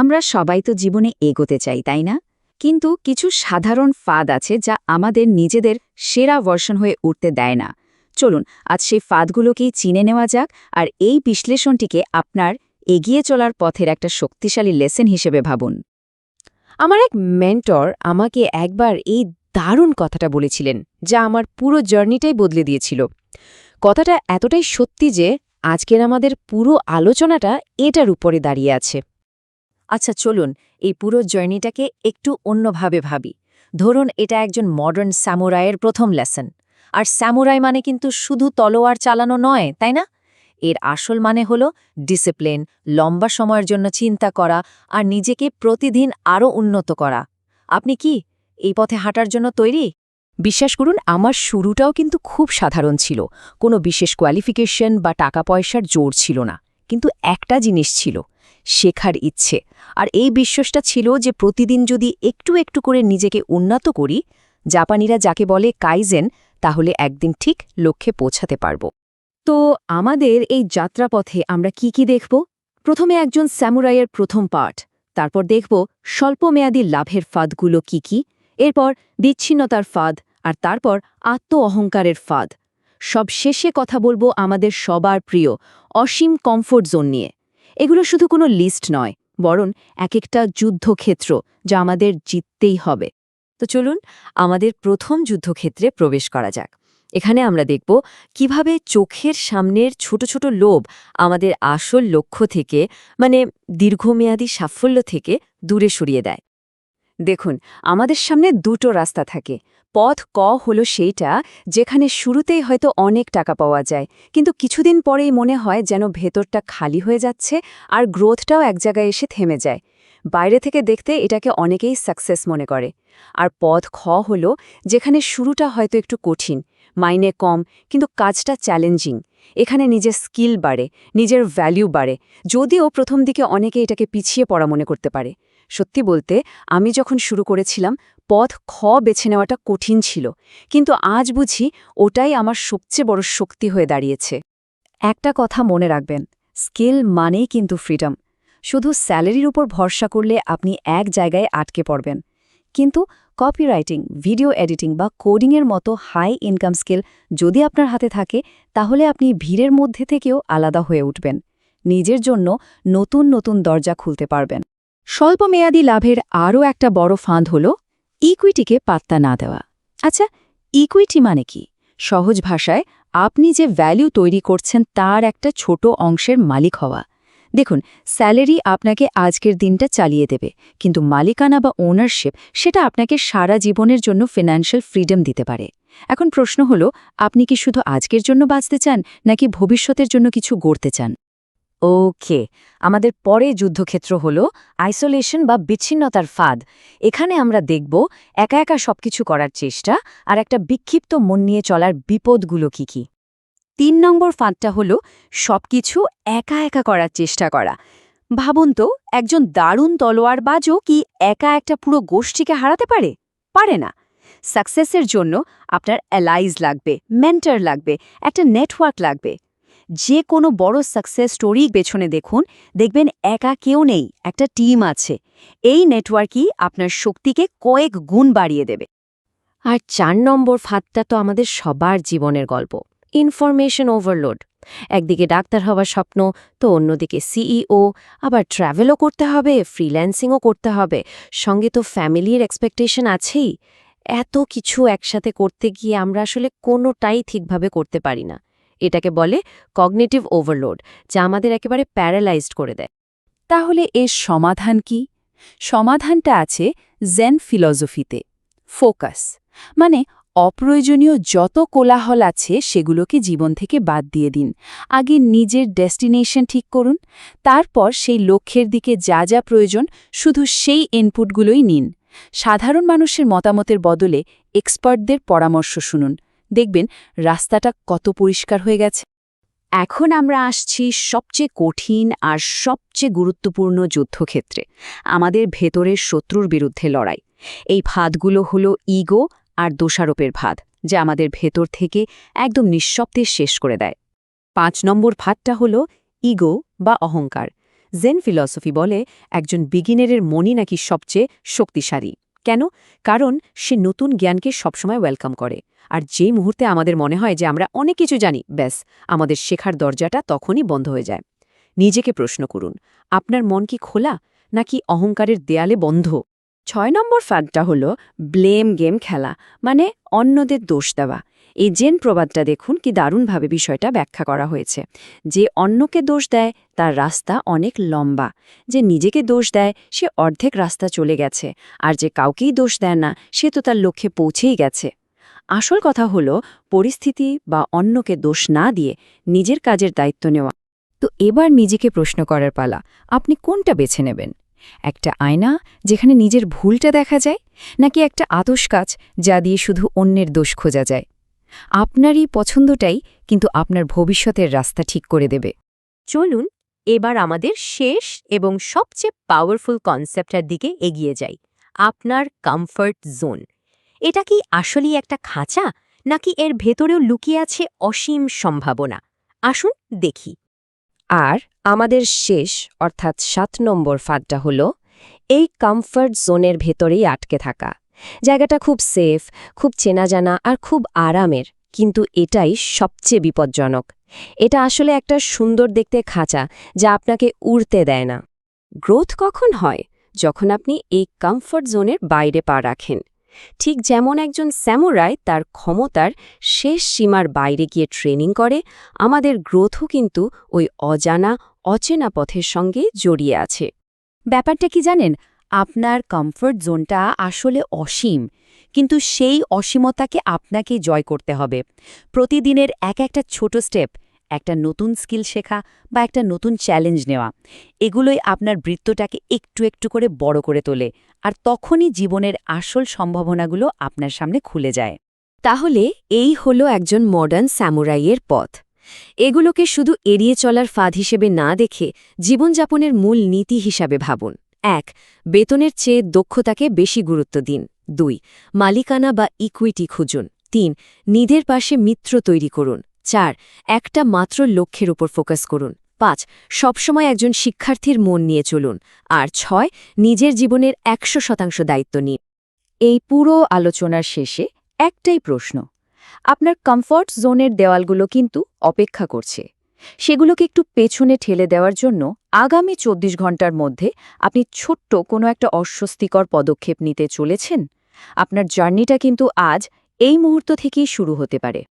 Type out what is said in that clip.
আমরা সবাই তো জীবনে এগোতে চাই, তাই না? কিন্তু কিছু সাধারণ ফাঁদ আছে যা আমাদের নিজেদের সেরা ভার্সন হয়ে উঠতে দেয় না। চলুন, আজ সেই ফাঁদগুলোকেই চিনে নেওয়া যাক আর এই বিশ্লেষণটিকে আপনার এগিয়ে চলার পথের একটা শক্তিশালী লেসেন হিসেবে ভাবুন। আমার এক মেন্টর আমাকে একবার এই দারুণ কথাটা বলেছিলেন, যা আমার পুরো জার্নিটাই বদলে দিয়েছিল। কথাটা এতটাই সত্যি যে আজকের আমাদের পুরো আলোচনাটা এটার উপরে দাঁড়িয়ে আছে। আচ্ছা চলুন, এই পুরো জার্নিটাকে একটু অন্যভাবে ভাবি। ধরুন, এটা একজন মডার্ন স্যামুরাইয়ের প্রথম লেসন আর স্যামুরাই মানে কিন্তু শুধু তলোয়ার চালানো নয়, তাই না? এর আসল মানে হল ডিসিপ্লিন লম্বা সময়ের জন্য চিন্তা করা আর নিজেকে প্রতিদিন আরও উন্নত করা। আপনি কি এই পথে হাঁটার জন্য তৈরি? বিশ্বাস করুন, আমার শুরুটাও কিন্তু খুব সাধারণ ছিল। কোনো বিশেষ কোয়ালিফিকেশন বা টাকা পয়সার জোর ছিল না। কিন্তু একটা জিনিস ছিল, শেখার ইচ্ছে। আর এই বিশ্বাসটা ছিল যে প্রতিদিন যদি একটু একটু করে নিজেকে উন্নত করি, জাপানিরা যাকে বলে কাইজেন, তাহলে একদিন ঠিক লক্ষ্যে পৌঁছাতে পারব। তো আমাদের এই যাত্রাপথে আমরা কি কি দেখব? প্রথমে একজন স্যামুরাইয়ের প্রথম পাঠ, তারপর দেখব স্বল্পমেয়াদী লাভের ফাঁদগুলো কি কি, এরপর বিচ্ছিন্নতার ফাঁদ, আর তারপর আত্ম অহংকারের ফাঁদ। সব শেষে কথা বলব আমাদের সবার প্রিয় অসীম কমফোর্ট জোন নিয়ে। এগুলো শুধু কোনো লিস্ট নয়, বরং এক একটা যুদ্ধক্ষেত্র যা আমাদের জিততেই হবে। তো চলুন, আমাদের প্রথম যুদ্ধক্ষেত্রে প্রবেশ করা যাক। এখানে আমরা দেখব কীভাবে চোখের সামনের ছোট ছোট লোভ আমাদের আসল লক্ষ্য থেকে মানে দীর্ঘমেয়াদী সাফল্য থেকে দূরে সরিয়ে দেয়। দেখুন, আমাদের সামনে দুটো রাস্তা থাকে। পথ ক হলো সেইটা যেখানে শুরুতেই হয়তো অনেক টাকা পাওয়া যায়, কিন্তু কিছুদিন পরেই মনে হয় যেন ভেতরটা খালি হয়ে যাচ্ছে আর গ্রোথটাও এক জায়গায় এসে থেমে যায়। বাইরে থেকে দেখতে এটাকে অনেকেই সাকসেস মনে করে। আর পথ খ হলো যেখানে শুরুটা হয়তো একটু কঠিন, মাইনে কম, কিন্তু কাজটা চ্যালেঞ্জিং। এখানে নিজের স্কিল বাড়ে, নিজের ভ্যালিউ বাড়ে, যদিও প্রথম দিকে অনেকে এটাকে পিছিয়ে পড়া মনে করতে পারে। সত্যি বলতে, আমি যখন শুরু করেছিলাম, পথ খ বেছে নেওয়াটা কঠিন ছিল। কিন্তু আজ বুঝি ওটাই আমার সবচেয়ে বড় শক্তি হয়ে দাঁড়িয়েছে। একটা কথা মনে রাখবেন, স্কিল মানেই কিন্তু ফ্রিডম। শুধু স্যালারির উপর ভরসা করলে আপনি এক জায়গায় আটকে পড়বেন। কিন্তু কপিরাইটিং, ভিডিও এডিটিং বা কোডিংয়ের মতো হাই ইনকাম স্কিল যদি আপনার হাতে থাকে, তাহলে আপনি ভিড়ের মধ্যে থেকেও আলাদা হয়ে উঠবেন। নিজের জন্য নতুন নতুন দরজা খুলতে পারবেন। স্বল্পমেয়াদী লাভের আরও একটা বড় ফাঁদ হল ইকুইটিকে পাত্তা না দেওয়া। আচ্ছা ইকুইটি মানে কি? সহজ ভাষায়, আপনি যে ভ্যালু তৈরি করছেন তার একটা ছোট অংশের মালিক হওয়া। দেখুন স্যালারি আপনাকে আজকের দিনটা চালিয়ে দেবে, কিন্তু মালিকানা বা ওনারশিপ সেটা আপনাকে সারা জীবনের জন্য ফিনান্সিয়াল ফ্রিডম দিতে পারে। এখন প্রশ্ন হল, আপনি কি শুধু আজকের জন্য বাঁচতে চান, নাকি ভবিষ্যতের জন্য কিছু গড়তে চান? ওকে, আমাদের পরে যুদ্ধক্ষেত্র হল আইসোলেশন বা বিচ্ছিন্নতার ফাঁদ। এখানে আমরা দেখব একা একা সবকিছু করার চেষ্টা আর একটা বিক্ষিপ্ত মন নিয়ে চলার বিপদগুলো কি কি। তিন নম্বর ফাঁদটা হল সবকিছু একা একা করার চেষ্টা করা। ভাবুন তো, একজন দারুণ তলোয়ার বাজও কি একা একটা পুরো গোষ্ঠীকে হারাতে পারে? পারে না। সাকসেসের জন্য আপনার অ্যালাইজ লাগবে মেন্টার লাগবে, একটা নেটওয়ার্ক লাগবে। যে কোনো বড় সাকসেস স্টোরি পেছনে দেখুন। দেখবেন একা কেউ নেই, একটা টিম আছে। এই নেটওয়ার্কই আপনার শক্তিকে কয়েক গুণ বাড়িয়ে দেবে। আর চার নম্বর ফাঁদটা তো আমাদের সবার জীবনের গল্প। ইনফরমেশন ওভারলোড একদিকে ডাক্তার হওয়ার স্বপ্ন, তো অন্যদিকে সিইও আবার ট্র্যাভেলও করতে হবে ফ্রিল্যান্সিংও করতে হবে। সঙ্গে তো ফ্যামিলির এক্সপেকটেশন আছেই। এত কিছু একসাথে করতে গিয়ে আমরা আসলে কোনোটাই ঠিকভাবে করতে পারি না। এটাকে বলে কগনেটিভ ওভারলোড যা আমাদের একেবারে প্যারালাইজড করে দেয়। তাহলে এর সমাধান কি? সমাধানটা আছে জেন ফিলসফিতে ফোকাস মানে অপ্রয়োজনীয় যত কোলাহল আছে সেগুলোকে জীবন থেকে বাদ দিয়ে দিন। আগে নিজের ডেস্টিনেশন ঠিক করুন, তারপর সেই লক্ষ্যের দিকে যা যা প্রয়োজন শুধু সেই ইনপুটগুলোই নিন। সাধারণ মানুষের মতামতের বদলে এক্সপার্টদের পরামর্শ শুনুন। দেখবেন রাস্তাটা কত পরিষ্কার হয়ে গেছে। এখন আমরা আসছি সবচেয়ে কঠিন আর সবচেয়ে গুরুত্বপূর্ণ যুদ্ধক্ষেত্রে, আমাদের ভেতরের শত্রুর বিরুদ্ধে লড়াই। এই ফাঁদগুলো হলো ইগো আর দোষারোপের ফাঁদ যা আমাদের ভেতর থেকে একদম নিঃশব্দে শেষ করে দেয়। পাঁচ নম্বর ফাঁদটা হল ইগো বা অহংকার। জেন ফিলসফি বলে একজন বিগিনারের মনই নাকি সবচেয়ে শক্তিশালী। কেন? কারণ সে নতুন জ্ঞানকে সবসময় ওয়েলকাম করে। আর যে মুহূর্তে আমাদের মনে হয় যে আমরা অনেক কিছু জানি, ব্যাস, আমাদের শেখার দরজাটা তখনই বন্ধ হয়ে যায়। নিজেকে প্রশ্ন করুন, আপনার মন কি খোলা, নাকি অহংকারের দেয়ালে বন্ধ? ছয় নম্বর ফ্যাক্টটা হল ব্লেম গেম খেলা মানে অন্যদের দোষ দেওয়া। এই জেন প্রবাদটা দেখুন কি দারুণভাবে বিষয়টা ব্যাখ্যা করা হয়েছে। যে অন্যকে দোষ দেয়, তার রাস্তা অনেক লম্বা। যে নিজেকে দোষ দেয়, সে অর্ধেক রাস্তা চলে গেছে। আর যে কাউকেই দোষ দেয় না, সে তো তার লক্ষ্যে পৌঁছেই গেছে। আসল কথা হলো, পরিস্থিতি বা অন্যকে দোষ না দিয়ে নিজের কাজের দায়িত্ব নেওয়া। তো এবার নিজেকে প্রশ্ন করার পালা, আপনি কোনটা বেছে নেবেন? একটা আয়না যেখানে নিজের ভুলটা দেখা যায়? নাকি একটা আতস কাজ যা দিয়ে শুধু অন্যের দোষ খোঁজা যায়? আপনারই পছন্দটাই কিন্তু আপনার ভবিষ্যতের রাস্তা ঠিক করে দেবে। চলুন এবার আমাদের শেষ এবং সবচেয়ে পাওয়ারফুল কনসেপ্টের দিকে এগিয়ে যাই, আপনার কমফর্ট জোন এটা কি আসলেই একটা খাঁচা, নাকি এর ভেতরেও লুকিয়ে আছে অসীম সম্ভাবনা? আসুন দেখি। আর আমাদের শেষ, অর্থাৎ সাত নম্বর ফাঁদটা হল, এই কমফর্ট জোনের ভেতরেই আটকে থাকা। জায়গাটা খুব সেফ, খুব চেনা জানা আর খুব আরামের, কিন্তু এটাই সবচেয়ে বিপজ্জনক। এটা আসলে একটা সুন্দর দেখতে খাঁচা যা আপনাকে উড়তে দেয় না। গ্রোথ কখন হয়? যখন আপনি এই কমফর্ট জোনের বাইরে পা রাখেন। ঠিক যেমন একজন স্যামুরাই তার ক্ষমতার শেষ সীমার বাইরে গিয়ে ট্রেনিং করে, আমাদের গ্রোথও কিন্তু ওই অজানা, অচেনা পথের সঙ্গে জড়িয়ে আছে। ব্যাপারটা কি জানেন? আপনার কমফর্ট জোনটা আসলে অসীম, কিন্তু সেই অসীমতাকে আপনাকে জয় করতে হবে। প্রতিদিনের এক একটা ছোট স্টেপ একটা নতুন স্কিল শেখা বা একটা নতুন চ্যালেঞ্জ নেওয়া, এগুলোই আপনার বৃত্তটাকে একটু একটু করে বড় করে তোলে আর তখনই জীবনের আসল সম্ভাবনাগুলো আপনার সামনে খুলে যায়। তাহলে এই হলো একজন মডার্ন স্যামুরাইয়ের পথ। এগুলোকে শুধু এড়িয়ে চলার ফাঁদ হিসেবে না দেখে জীবনযাপনের মূল নীতি হিসাবে ভাবুন। এক, বেতনের চেয়ে দক্ষতাকে বেশি গুরুত্ব দিন। দুই, মালিকানা বা ইকুইটি খুঁজুন। তিন নিদের পাশে মিত্র তৈরি করুন। চার, একটা মাত্র লক্ষ্যের উপর ফোকাস করুন। পাঁচ, সবসময় একজন শিক্ষার্থীর মন নিয়ে চলুন। আর ছয়, নিজের জীবনের একশো শতাংশ দায়িত্ব নিন। এই পুরো আলোচনার শেষে একটাই প্রশ্ন। আপনার কমফর্ট জোনের দেওয়ালগুলো কিন্তু অপেক্ষা করছে। সেগুলোকে একটু পেছনে ঠেলে দেওয়ার জন্য আগামী চব্বিশ ঘণ্টার মধ্যে আপনি ছোট্ট কোনো একটা অস্বস্তিকর পদক্ষেপ নিতে চলেছেন? আপনার জার্নিটা কিন্তু আজ এই মুহূর্ত থেকেই শুরু হতে পারে।